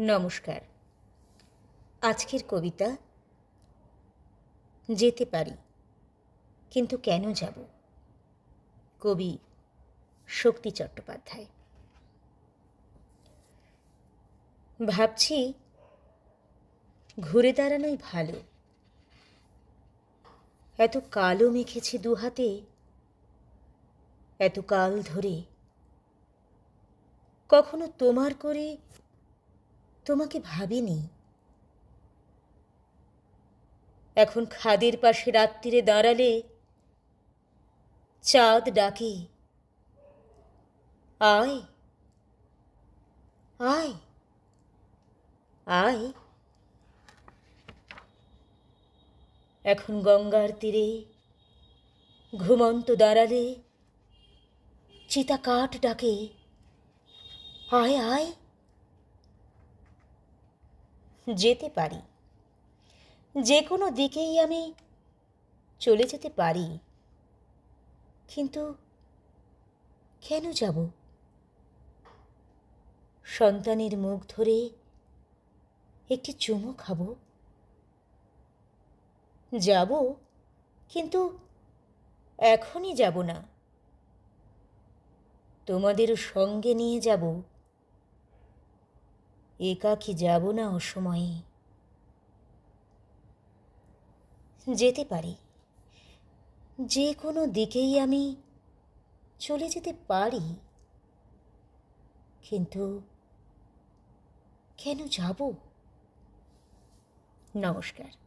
নমস্কার। আজকের কবিতা, যেতে পারি, কিন্তু কেন যাব? কবি শক্তি চট্টোপাধ্যায়। ভাবছি ঘুরে দাঁড়ানোই ভালো। এত কালো মেখেছি দু হাতে এত কাল ধরে, কখনো তোমার করে তোমাকে ভাবিনি? এখন খাদের পাশে রাত্রিরে দাঁড়ালে চাঁদ ডাকে, আয় আয় আয়। এখন গঙ্গার তীরে ঘুমন্ত দাঁড়ালে চিতা কাঠ ডাকে, আয় আয়। যেতে পারি। যে কোনো দিকেই আমি চলে যেতে পারি। কিন্তু কেন যাব? সন্তানের মুখ ধরে একটি চুমু খাব। যাব, কিন্তু এখনই যাব না। তোমাদের সঙ্গে নিয়ে যাব। একাকী যাব না ও সময়ে যেতে পারি। যে কোনো দিকেই আমি চলে যেতে পারি। কিন্তু কেন যাব? নমস্কার।